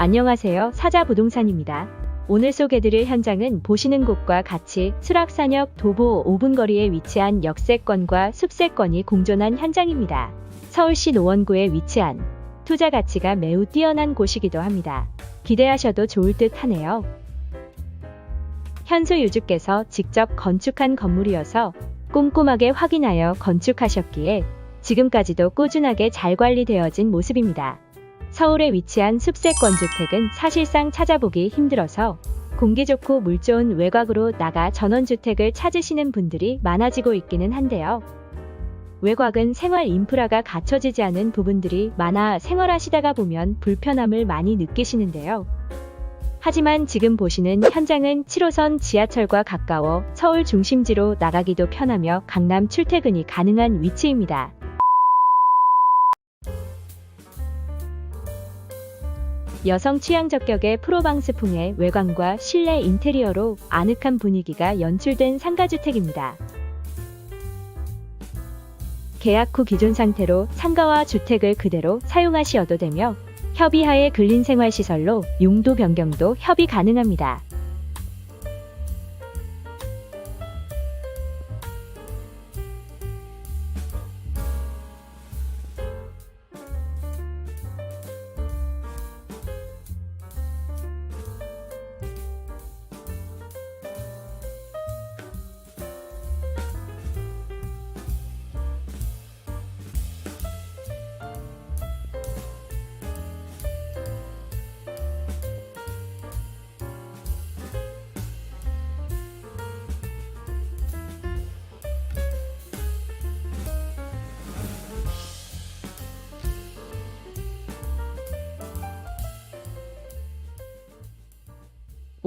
안녕하세요. 사자부동산입니다. 오늘 소개드릴 현장은 보시는 곳과 같이 수락산역 도보 5분 거리에 위치한 역세권과 숲세권이 공존한 현장입니다. 서울시 노원구에 위치한 투자 가치가 매우 뛰어난 곳이기도 합니다. 기대하셔도 좋을 듯 하네요. 현소 유주께서 직접 건축한 건물이어서 꼼꼼하게 확인하여 건축하셨기에 지금까지도 꾸준하게 잘 관리되어진 모습입니다. 서울에 위치한 숲세권 주택은 사실상 찾아보기 힘들어서 공기 좋고 물 좋은 외곽으로 나가 전원주택을 찾으시는 분들이 많아지고 있기는 한데요. 외곽은 생활 인프라가 갖춰지지 않은 부분들이 많아 생활하시다가 보면 불편함을 많이 느끼시는데요. 하지만 지금 보시는 현장은 7호선 지하철과 가까워 서울 중심지로 나가기도 편하며 강남 출퇴근이 가능한 위치입니다. 여성 취향 저격의 프로방스풍의 외관과 실내 인테리어로 아늑한 분위기가 연출된 상가주택입니다. 계약 후 기존 상태로 상가와 주택을 그대로 사용하셔도 되며 협의하에 근린생활시설로 용도 변경도 협의 가능합니다.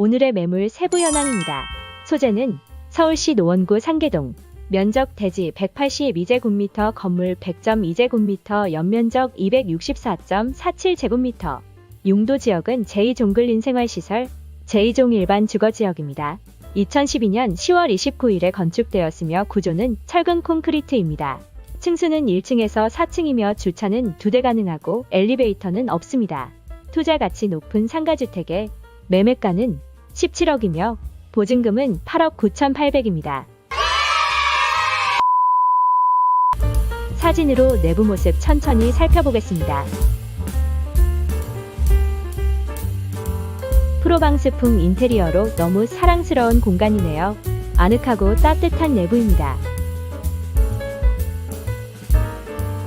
오늘의 매물 세부 현황입니다. 소재는 서울시 노원구 상계동, 면적 대지 182제곱미터, 건물 100.2제곱미터, 연면적 264.47제곱미터, 용도 지역은 제2종글 인생활시설, 제2종 일반 주거지역입니다. 2012년 10월 29일에 건축되었으며 구조는 철근 콘크리트입니다. 층수는 1층에서 4층이며 주차는 2대 가능하고 엘리베이터는 없습니다. 투자 가치 높은 상가주택에 매매가는 17억이며 보증금은 8억 9,800입니다. 사진으로 내부 모습 천천히 살펴보겠습니다. 프로방스풍 인테리어로 너무 사랑스러운 공간이네요. 아늑하고 따뜻한 내부입니다.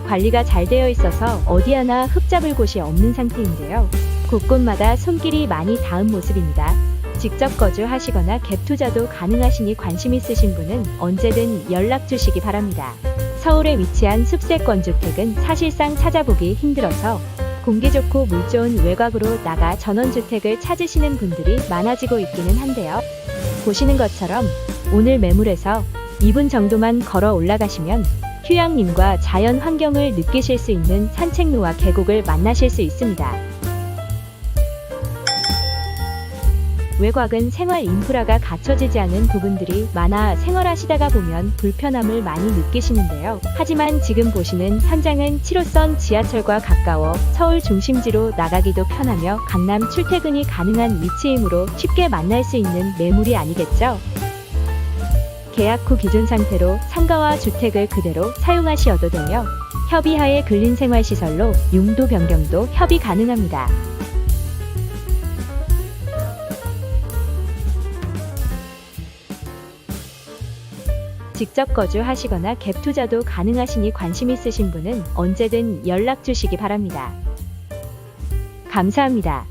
관리가 잘 되어 있어서 어디 하나 흙 잡을 곳이 없는 상태인데요. 곳곳마다 손길이 많이 닿은 모습입니다. 직접 거주하시거나 갭 투자도 가능하시니 관심 있으신 분은 언제든 연락 주시기 바랍니다. 서울에 위치한 숲세권 주택은 사실상 찾아보기 힘들어서 공기 좋고 물 좋은 외곽으로 나가 전원주택을 찾으시는 분들이 많아지고 있기는 한데요. 보시는 것처럼 오늘 매물에서 2분 정도만 걸어 올라가시면 휴양림과 자연 환경을 느끼실 수 있는 산책로와 계곡을 만나실 수 있습니다. 외곽은 생활 인프라가 갖춰지지 않은 부분들이 많아 생활하시다가 보면 불편함을 많이 느끼시는데요. 하지만 지금 보시는 현장은 7호선 지하철과 가까워 서울 중심지로 나가기도 편하며 강남 출퇴근이 가능한 위치이므로 쉽게 만날 수 있는 매물이 아니겠죠? 계약 후 기존 상태로 상가와 주택을 그대로 사용하셔도 되며 협의하에 근린생활시설로 용도 변경도 협의 가능합니다. 직접 거주하시거나 갭 투자도 가능하시니 관심 있으신 분은 언제든 연락 주시기 바랍니다. 감사합니다.